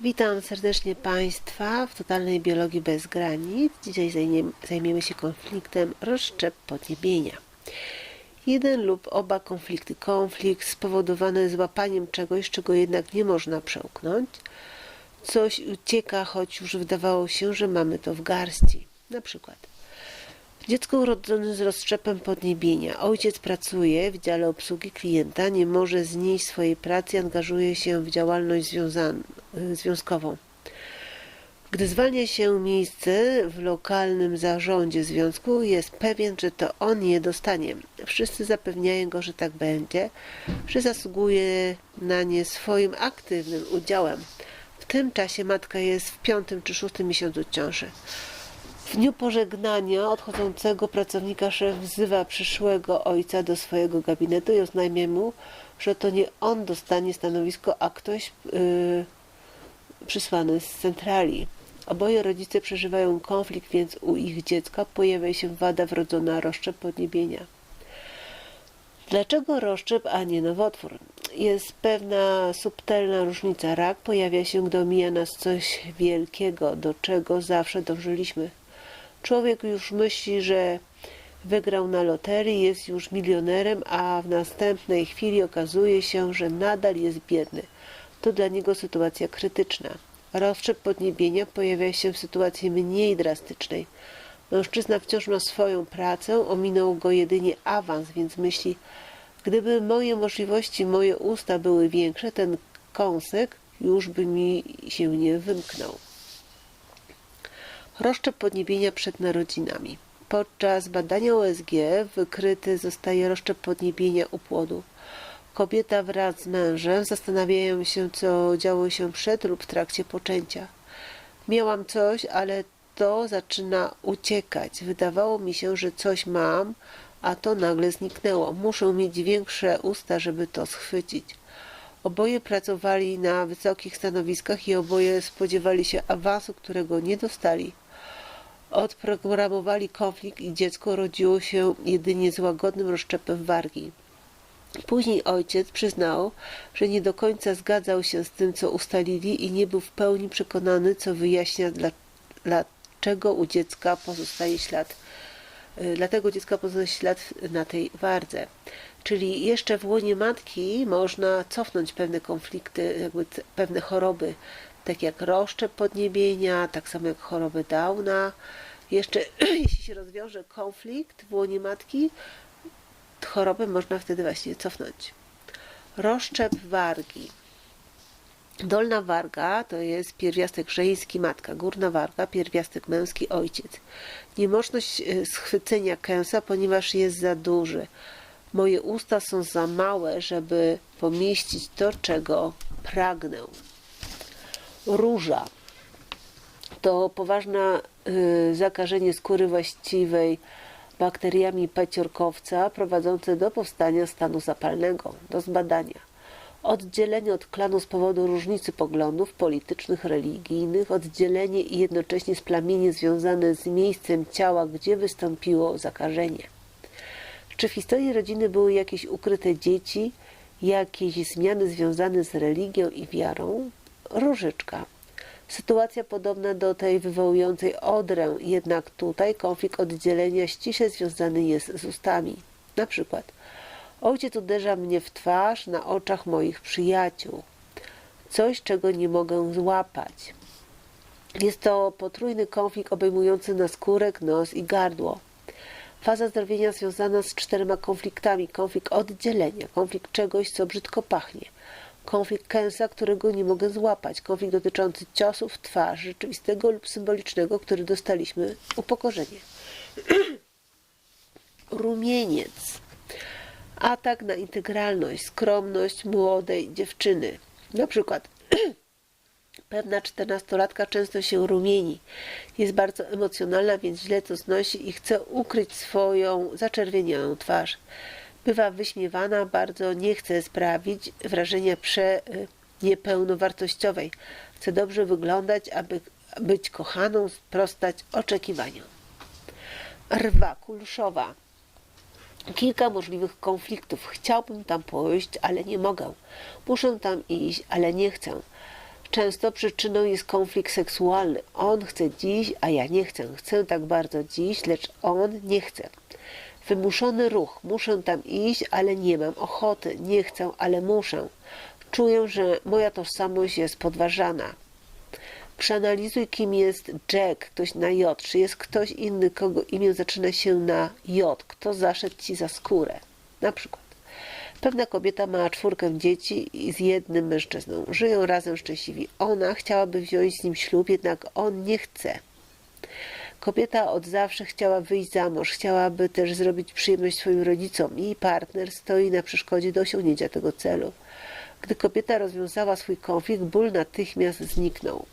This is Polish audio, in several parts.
Witam serdecznie Państwa w totalnej biologii bez granic. Dzisiaj zajmiemy, się konfliktem rozszczep podniebienia. Jeden lub oba konflikty. Konflikt spowodowany złapaniem czegoś, czego jednak nie można przełknąć. Coś ucieka, choć już wydawało się, że mamy to w garści. Na przykład Dziecko urodzone z rozszczepem podniebienia. Ojciec pracuje w dziale obsługi klienta, nie może znieść swojej pracy angażuje się w działalność związkową. Gdy zwalnia się miejsce w lokalnym zarządzie związku, jest pewien, że to on je dostanie. Wszyscy zapewniają go, że tak będzie, że zasługuje na nie swoim aktywnym udziałem. W tym czasie matka jest w piątym czy szóstym miesiącu ciąży. W dniu pożegnania odchodzącego pracownika szef wzywa przyszłego ojca do swojego gabinetu i oznajmia mu, że to nie on dostanie stanowisko, a ktoś yy, przysłany z centrali. Oboje rodzice przeżywają konflikt, więc u ich dziecka pojawia się wada wrodzona rozszczep podniebienia. Dlaczego rozszczep, a nie nowotwór? Jest pewna subtelna różnica. Rak pojawia się, gdy omija nas coś wielkiego, do czego zawsze dążyliśmy. Człowiek już myśli, że wygrał na loterii, jest już milionerem, a w następnej chwili okazuje się, że nadal jest biedny. To dla niego sytuacja krytyczna. Rozszczep podniebienia pojawia się w sytuacji mniej drastycznej. Mężczyzna wciąż ma swoją pracę, ominął go jedynie awans, więc myśli, gdyby moje możliwości, moje usta były większe, ten kąsek już by mi się nie wymknął. Rozszczep podniebienia przed narodzinami. Podczas badania OSG wykryty zostaje rozszczep podniebienia u płodu. Kobieta wraz z mężem zastanawiają się, co działo się przed lub w trakcie poczęcia. Miałam coś, ale to zaczyna uciekać. Wydawało mi się, że coś mam, a to nagle zniknęło. Muszę mieć większe usta, żeby to schwycić. Oboje pracowali na wysokich stanowiskach i oboje spodziewali się awansu, którego nie dostali. Odprogramowali konflikt i dziecko rodziło się jedynie z łagodnym rozszczepem wargi. Później ojciec przyznał, że nie do końca zgadzał się z tym, co ustalili i nie był w pełni przekonany, co wyjaśnia, dla, dlaczego u dziecka pozostaje ślad. y, Dlatego dziecka pozostaje ślad na tej wardze. Czyli jeszcze w łonie matki można cofnąć pewne konflikty, jakby pewne choroby, tak jak rozszczep podniebienia, tak samo jak choroby Downa. Jeszcze jeśli się rozwiąże konflikt w łonie matki, chorobę można wtedy właśnie cofnąć. Rozszczep wargi. Dolna warga to jest pierwiastek żeński matka, górna warga pierwiastek męski ojciec. Niemożność e, schwycenia kęsa, ponieważ jest za duży. Moje usta są za małe, żeby pomieścić to, czego pragnę. Róża to poważne y, zakażenie skóry właściwej bakteriami paciorkowca prowadzące do powstania stanu zapalnego. Do zbadania. Oddzielenie od klanu z powodu różnicy poglądów politycznych, religijnych, oddzielenie i jednocześnie splamienie związane z miejscem ciała, gdzie wystąpiło zakażenie. Czy w historii rodziny były jakieś ukryte dzieci, jakieś zmiany związane z religią i wiarą? Różyczka. Sytuacja podobna do tej wywołującej odrę, jednak tutaj konflikt oddzielenia ściśle związany jest z ustami. Na przykład, ojciec uderza mnie w twarz na oczach moich przyjaciół. Coś, czego nie mogę złapać. Jest to potrójny konflikt obejmujący naskórek, nos i gardło. Faza zdrowienia związana z czterema konfliktami. Konflikt oddzielenia, konflikt czegoś, co brzydko pachnie. Konflikt kęsa, którego nie mogę złapać. Konflikt dotyczący ciosów w twarz, rzeczywistego lub symbolicznego, który dostaliśmy upokorzenie. Rumieniec. Atak na integralność, skromność młodej dziewczyny. Na przykład Pewna czternastolatka często się rumieni. Jest bardzo emocjonalna, więc źle to znosi i chce ukryć swoją zaczerwienioną twarz. Bywa wyśmiewana, bardzo nie chce sprawić wrażenia prze niepełnowartościowej. Chce dobrze wyglądać, aby być kochaną, sprostać oczekiwaniom. Rwa kulszowa. Kilka możliwych konfliktów. Chciałbym tam pójść, ale nie mogę. Muszę tam iść, ale nie chcę. Często przyczyną jest konflikt seksualny. On chce dziś, a ja nie chcę. Chcę tak bardzo dziś, lecz on nie chce. Wymuszony ruch. Muszę tam iść, ale nie mam ochoty. Nie chcę, ale muszę. Czuję, że moja tożsamość jest podważana. Przeanalizuj, kim jest Jack, ktoś na J. Czy jest ktoś inny, kogo imię zaczyna się na J? Kto zaszedł ci za skórę? Na przykład. Pewna kobieta ma czwórkę dzieci z jednym mężczyzną. Żyją razem szczęśliwi. Ona chciałaby wziąć z nim ślub, jednak on nie chce. Kobieta od zawsze chciała wyjść za mąż, chciałaby też zrobić przyjemność swoim rodzicom. Jej partner stoi na przeszkodzie do osiągnięcia tego celu. Gdy kobieta rozwiązała swój konflikt, ból natychmiast zniknął.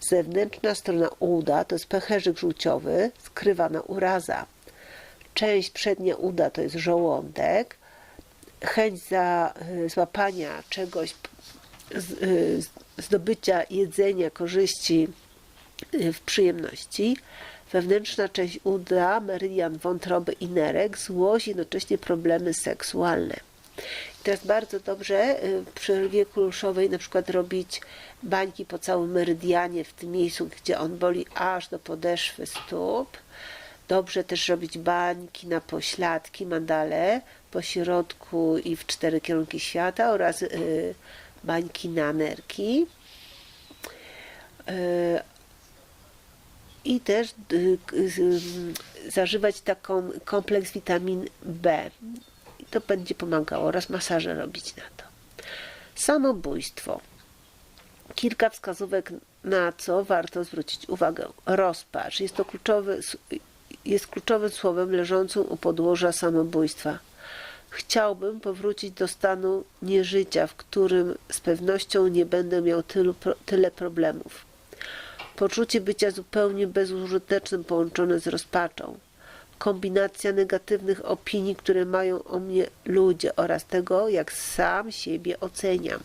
Zewnętrzna strona uda to jest pęcherzyk żółciowy, skrywana uraza. Część przednia uda to jest żołądek. Chęć za y, złapania czegoś, y, zdobycia jedzenia, korzyści w przyjemności. Wewnętrzna część uda, meridian wątroby i nerek, złość, jednocześnie problemy seksualne. I teraz bardzo dobrze y, przy wieku ruszowej na przykład robić bańki po całym meridianie, w tym miejscu, gdzie on boli aż do podeszwy stóp. Dobrze też robić bańki na pośladki, mandale po środku i w cztery kierunki świata oraz y, bańki na nerki. Y, i też y, y, zażywać taką kompleks witamin B. To będzie pomagało oraz masaże robić na to. Samobójstwo. Kilka wskazówek na co warto zwrócić uwagę. Rozpacz jest to kluczowy, jest kluczowym słowem leżącym u podłoża samobójstwa. Chciałbym powrócić do stanu nieżycia, w którym z pewnością nie będę miał tylu, tyle problemów. Poczucie bycia zupełnie bezużytecznym połączone z rozpaczą. Kombinacja negatywnych opinii, które mają o mnie ludzie oraz tego, jak sam siebie oceniam.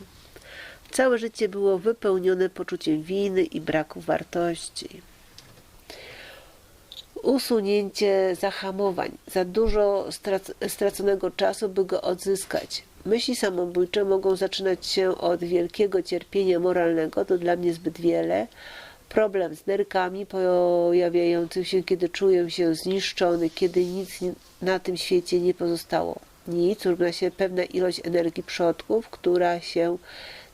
Całe życie było wypełnione poczuciem winy i braku wartości. Usunięcie zahamowań. Za dużo strac- straconego czasu, by go odzyskać. Myśli samobójcze mogą zaczynać się od wielkiego cierpienia moralnego, to dla mnie zbyt wiele. Problem z nerkami pojawiającym się, kiedy czuję się zniszczony, kiedy nic na tym świecie nie pozostało. Nic, równa się pewna ilość energii przodków, która się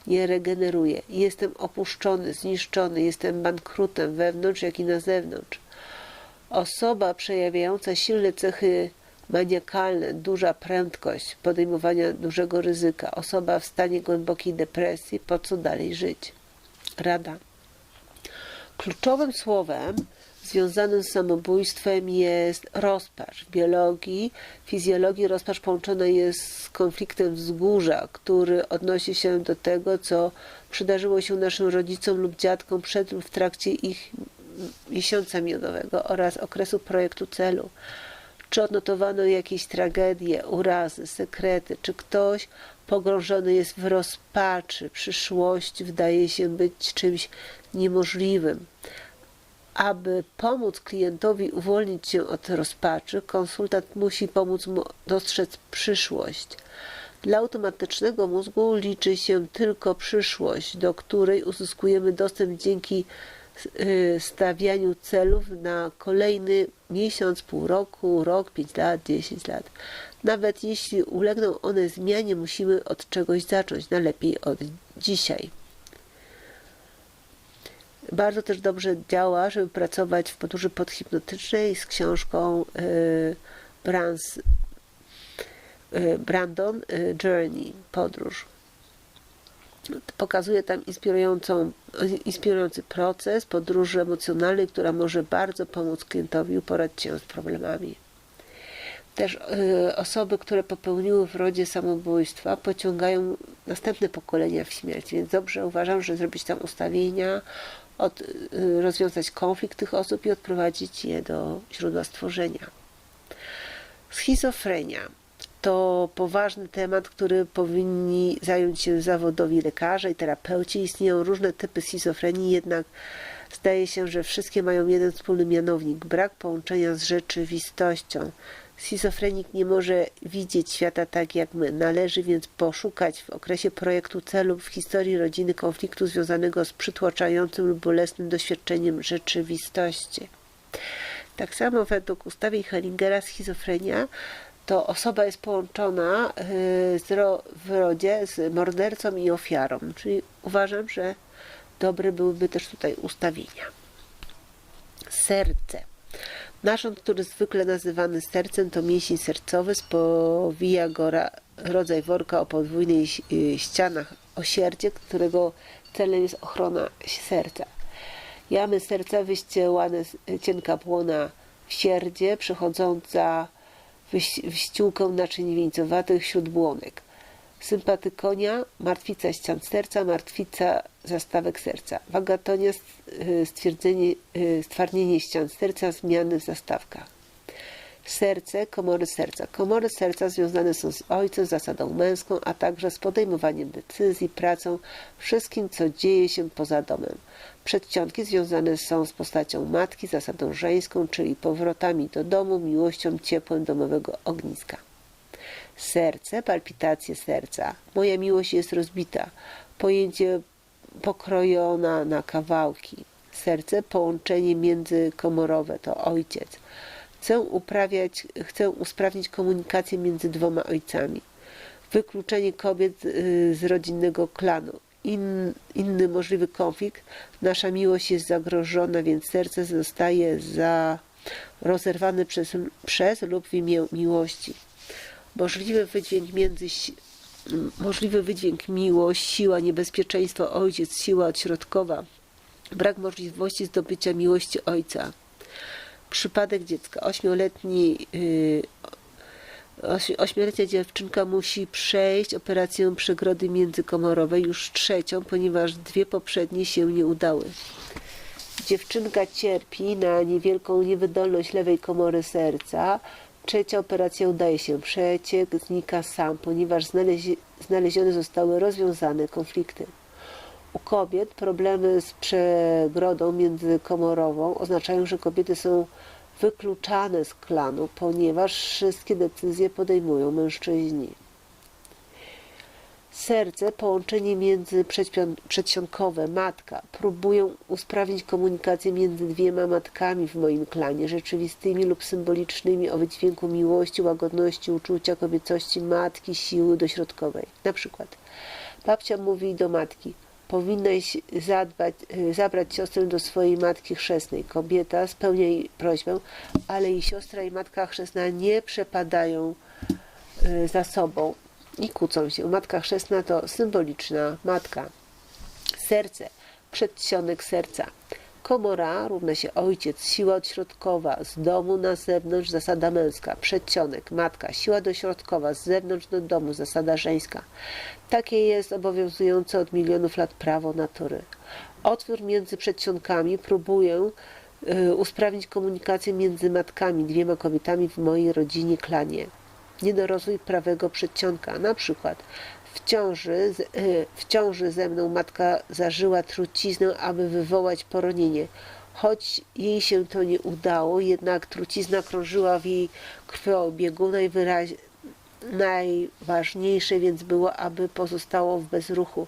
nie regeneruje. Jestem opuszczony, zniszczony, jestem bankrutem wewnątrz, jak i na zewnątrz. Osoba przejawiająca silne cechy maniakalne, duża prędkość podejmowania dużego ryzyka, osoba w stanie głębokiej depresji, po co dalej żyć? Rada. Kluczowym słowem związanym z samobójstwem jest rozpacz. W biologii, fizjologii rozpacz połączona jest z konfliktem wzgórza, który odnosi się do tego, co przydarzyło się naszym rodzicom lub dziadkom przed lub w trakcie ich miesiąca miodowego oraz okresu projektu celu. Czy odnotowano jakieś tragedie, urazy, sekrety, czy ktoś pogrążony jest w rozpaczy, przyszłość wydaje się być czymś niemożliwym. Aby pomóc klientowi uwolnić się od rozpaczy, konsultant musi pomóc mu dostrzec przyszłość. Dla automatycznego mózgu liczy się tylko przyszłość, do której uzyskujemy dostęp dzięki y, stawianiu celów na kolejny miesiąc, pół roku, rok, pięć lat, dziesięć lat. Nawet jeśli ulegną one zmianie, musimy od czegoś zacząć, najlepiej od dzisiaj. Bardzo też dobrze działa, żeby pracować w podróży podhipnotycznej z książką y, Brans, y, Brandon y, Journey, podróż. Pokazuje tam inspirującą, inspirujący proces podróży emocjonalnej, która może bardzo pomóc klientowi uporać się z problemami. Też osoby, które popełniły w rodzie samobójstwa, pociągają następne pokolenia w śmierć, więc dobrze uważam, że zrobić tam ustawienia, od, y, rozwiązać konflikt tych osób i odprowadzić je do źródła stworzenia. Schizofrenia to poważny temat, który powinni zająć się zawodowi lekarze i terapeuci. Istnieją różne typy schizofrenii, jednak zdaje się, że wszystkie mają jeden wspólny mianownik brak połączenia z rzeczywistością. Schizofrenik nie może widzieć świata tak jak my. Należy więc poszukać w okresie projektu celu w historii rodziny konfliktu związanego z przytłaczającym lub bolesnym doświadczeniem rzeczywistości. Tak samo według ustawy Hellingera schizofrenia to osoba jest połączona y, w rodzie z mordercą i ofiarą. Czyli uważam, że dobre byłyby też tutaj ustawienia. Serce. Narząd, który zwykle nazywany sercem, to mięsień sercowy, spowija go rodzaj worka o podwójnych y, ścianach osierdzie, którego celem jest ochrona serca. Jamy serca wyściełane cienka błona w sierdzie, przechodząca w ściółkę naczyń wieńcowatych śródbłonek. Sympatykonia, martwica ścian serca, martwica zastawek serca. Wagatonia, y, stwierdzenie, y, stwardnienie ścian serca, zmiany w zastawkach. Serce, komory serca. Komory serca związane są z ojcem, zasadą męską, a także z podejmowaniem decyzji, pracą, wszystkim, co dzieje się poza domem. Przedsionki związane są z postacią matki, zasadą żeńską, czyli powrotami do domu, miłością, ciepłem domowego ogniska. Serce, palpitacje serca. Moja miłość jest rozbita. Pojęcie pokrojona na kawałki. Serce, połączenie międzykomorowe, to ojciec. Chcę, uprawiać, chcę usprawnić komunikację między dwoma ojcami. Wykluczenie kobiet y, z rodzinnego klanu. In, inny możliwy konflikt. Nasza miłość jest zagrożona, więc serce zostaje za rozerwane przez, przez lub w imię miłości. Możliwy wydźwięk między możliwy wydźwięk miłość, siła, niebezpieczeństwo, ojciec, siła odśrodkowa, brak możliwości zdobycia miłości ojca. Przypadek dziecka. Ośmioletni yy, Ośmioletnia dziewczynka musi przejść operację przegrody międzykomorowej, już trzecią, ponieważ dwie poprzednie się nie udały. Dziewczynka cierpi na niewielką niewydolność lewej komory serca. Trzecia operacja udaje się. Przeciek znika sam, ponieważ znalezi znalezione zostały rozwiązane konflikty. U kobiet problemy z przegrodą międzykomorową oznaczają, że kobiety są wykluczane z klanu, ponieważ wszystkie decyzje podejmują mężczyźni. Serce, połączenie między przedsionkowe, matka, próbują usprawnić komunikację między dwiema matkami w moim klanie, rzeczywistymi lub symbolicznymi o wydźwięku miłości, łagodności, uczucia, kobiecości matki, siły dośrodkowej. Na przykład babcia mówi do matki – powinnaś zadbać, y, zabrać siostrę do swojej matki chrzestnej. Kobieta spełnia jej prośbę, ale jej siostra i matka chrzestna nie przepadają y, za sobą i kłócą się. Matka chrzestna to symboliczna matka. Serce, przedsionek serca. Komora równa się ojciec, siła odśrodkowa, z domu na zewnątrz zasada męska, przedsionek, matka, siła dośrodkowa, z zewnątrz do domu zasada żeńska. Takie jest obowiązujące od milionów lat prawo natury. Otwór między przedsionkami próbuję y, usprawnić komunikację między matkami, dwiema kobietami w mojej rodzinie, klanie. Niedorozwój prawego przedsionka, na przykład w ciąży, y, w ciąży ze mną matka zażyła truciznę, aby wywołać poronienie. Choć jej się to nie udało, jednak trucizna krążyła w jej krwiobiegu. Najwyraź... Najważniejsze więc było, aby pozostało w bezruchu,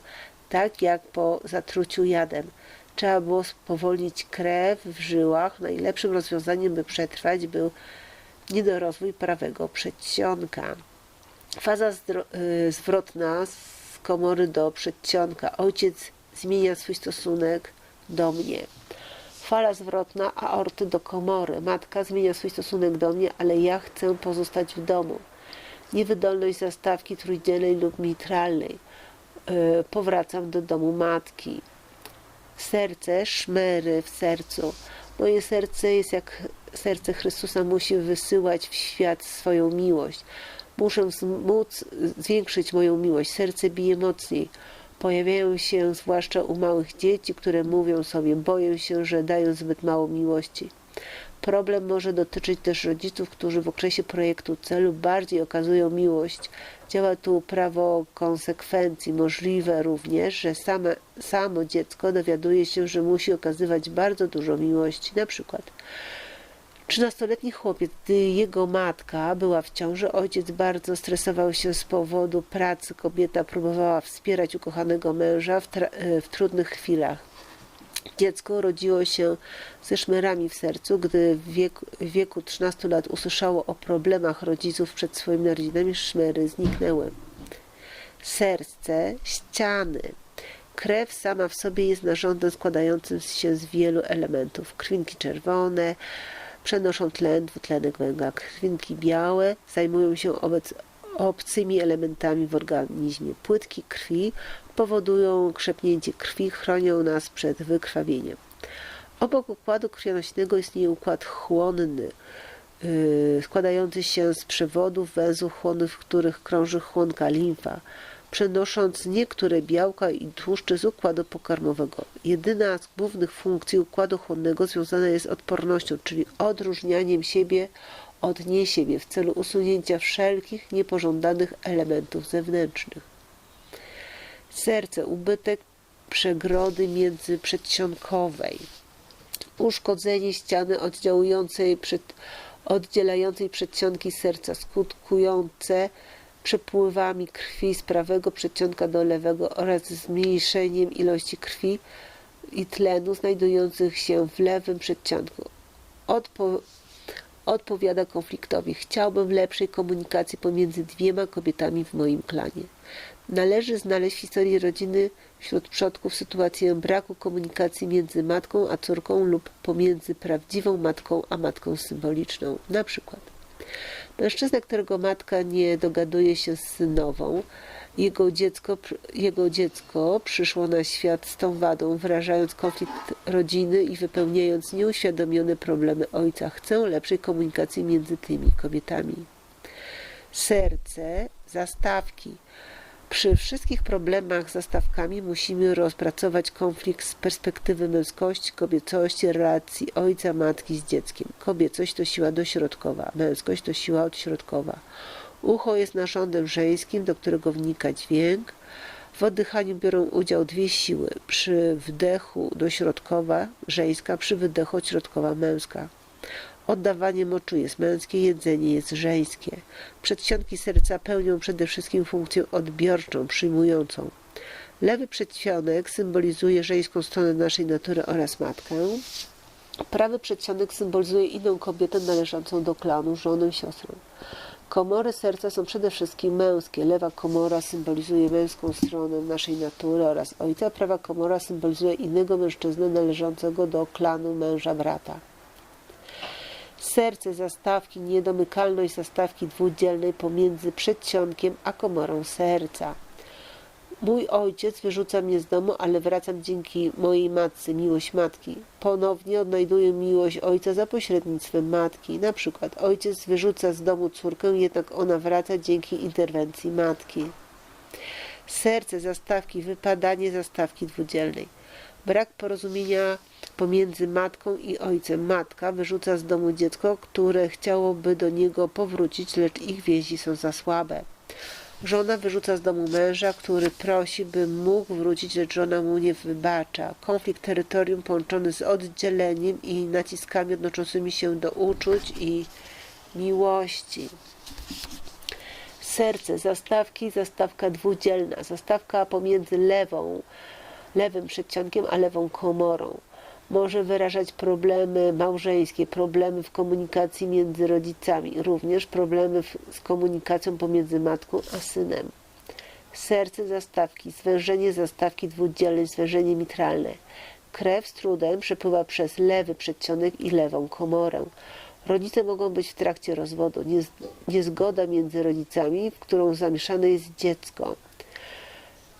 tak jak po zatruciu jadem. Trzeba było spowolnić krew w żyłach. Najlepszym rozwiązaniem, by przetrwać, był niedorozwój prawego przedsionka. Faza y, zwrotna z komory do przedsionka. Ojciec zmienia swój stosunek do mnie. Fala zwrotna aorty do komory. Matka zmienia swój stosunek do mnie, ale ja chcę pozostać w domu. Niewydolność zastawki trójdzielnej lub mitralnej. Y, powracam do domu matki. Serce, szmery w sercu. Moje serce jest jak serce Chrystusa, musi wysyłać w świat swoją miłość. Muszę móc zwiększyć moją miłość. Serce bije mocniej. Pojawiają się zwłaszcza u małych dzieci, które mówią sobie, boję się, że dają zbyt mało miłości. Problem może dotyczyć też rodziców, którzy w okresie projektu celu bardziej okazują miłość. Działa tu prawo konsekwencji. Możliwe również, że same, samo dziecko dowiaduje się, że musi okazywać bardzo dużo miłości. Na przykład Trzynastoletni chłopiec, gdy jego matka była w ciąży, ojciec bardzo stresował się z powodu pracy. Kobieta próbowała wspierać ukochanego męża w, w trudnych chwilach. Dziecko urodziło się ze szmerami w sercu, gdy w wieku, w wieku 13 lat usłyszało o problemach rodziców przed swoimi narodzinami, szmery zniknęły. Serce, ściany. Krew sama w sobie jest narządem składającym się z wielu elementów. Krwinki czerwone przenoszą tlen, dwutlenek węgla. Krwinki białe zajmują się obec, obcymi elementami w organizmie. Płytki krwi powodują krzepnięcie krwi, chronią nas przed wykrwawieniem. Obok układu krwionośnego istnieje układ chłonny, yy, składający się z przewodów, węzłów chłonnych, w których krąży chłonka limfa, przenosząc niektóre białka i tłuszcze z układu pokarmowego. Jedyna z głównych funkcji układu chłonnego związana jest z odpornością, czyli odróżnianiem siebie od nie siebie w celu usunięcia wszelkich niepożądanych elementów zewnętrznych. Serce, ubytek przegrody międzyprzedsionkowej, uszkodzenie ściany oddziałującej przed, oddzielającej przedsionki serca, skutkujące przepływami krwi z prawego przedsionka do lewego oraz zmniejszeniem ilości krwi i tlenu znajdujących się w lewym przedsionku. Odpo odpowiada konfliktowi. Chciałbym lepszej komunikacji pomiędzy dwiema kobietami w moim klanie. Należy znaleźć w historii rodziny wśród przodków sytuację braku komunikacji między matką a córką lub pomiędzy prawdziwą matką a matką symboliczną. Na przykład mężczyzna, którego matka nie dogaduje się z synową, jego dziecko, jego dziecko przyszło na świat z tą wadą, wyrażając konflikt rodziny i wypełniając nieuświadomione problemy ojca. Chcę lepszej komunikacji między tymi kobietami. Serce, zastawki. Przy wszystkich problemach z zastawkami musimy rozpracować konflikt z perspektywy męskości, kobiecości, relacji ojca, matki z dzieckiem. Kobiecość to siła dośrodkowa, męskość to siła odśrodkowa. Ucho jest narządem żeńskim, do którego wnika dźwięk. W oddychaniu biorą udział dwie siły. Przy wdechu dośrodkowa żeńska, przy wydechu odśrodkowa męska. Oddawanie moczu jest męskie, jedzenie jest żeńskie. Przedsionki serca pełnią przede wszystkim funkcję odbiorczą, przyjmującą. Lewy przedsionek symbolizuje żeńską stronę naszej natury oraz matkę. Prawy przedsionek symbolizuje inną kobietę należącą do klanu, żonę, siostrę. Komory serca są przede wszystkim męskie. Lewa komora symbolizuje męską stronę naszej natury oraz ojca. Prawa komora symbolizuje innego mężczyznę należącego do klanu męża brata. Serce zastawki, niedomykalność zastawki dwudzielnej pomiędzy przedsionkiem a komorą serca. Mój ojciec wyrzuca mnie z domu, ale wracam dzięki mojej matce, miłość matki. Ponownie odnajduję miłość ojca za pośrednictwem matki. Na przykład ojciec wyrzuca z domu córkę, jednak ona wraca dzięki interwencji matki. Serce zastawki, wypadanie zastawki dwudzielnej. Brak porozumienia pomiędzy matką i ojcem. Matka wyrzuca z domu dziecko, które chciałoby do niego powrócić, lecz ich więzi są za słabe. Żona wyrzuca z domu męża, który prosi, by mógł wrócić, lecz żona mu nie wybacza. Konflikt terytorium połączony z oddzieleniem i naciskami odnoszącymi się do uczuć i miłości. Serce, zastawki, zastawka dwudzielna, zastawka pomiędzy lewą, lewym przedsionkiem a lewą komorą. Może wyrażać problemy małżeńskie, problemy w komunikacji między rodzicami, również problemy z komunikacją pomiędzy matką a synem. Serce zastawki, zwężenie zastawki dwudzielnej, zwężenie mitralne. Krew z trudem przepływa przez lewy przedsionek i lewą komorę. Rodzice mogą być w trakcie rozwodu. Niezgoda między rodzicami, w którą zamieszane jest dziecko.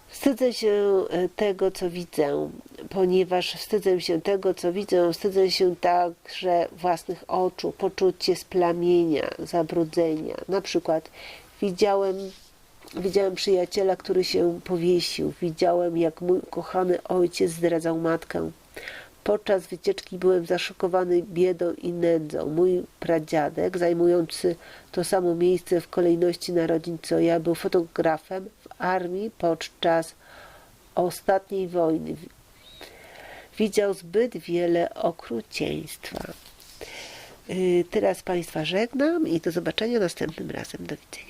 Wstydzę się tego, co widzę, ponieważ wstydzę się tego, co widzę, wstydzę się także własnych oczu, poczucie splamienia, zabrudzenia. Na przykład widziałem, widziałem przyjaciela, który się powiesił, widziałem, jak mój kochany ojciec zdradzał matkę. Podczas wycieczki byłem zaszokowany biedą i nędzą. Mój pradziadek, zajmujący to samo miejsce w kolejności narodzin co ja, był fotografem armii podczas ostatniej wojny. Widział zbyt wiele okrucieństwa. Y, Teraz Państwa żegnam i do zobaczenia następnym razem. Do widzenia.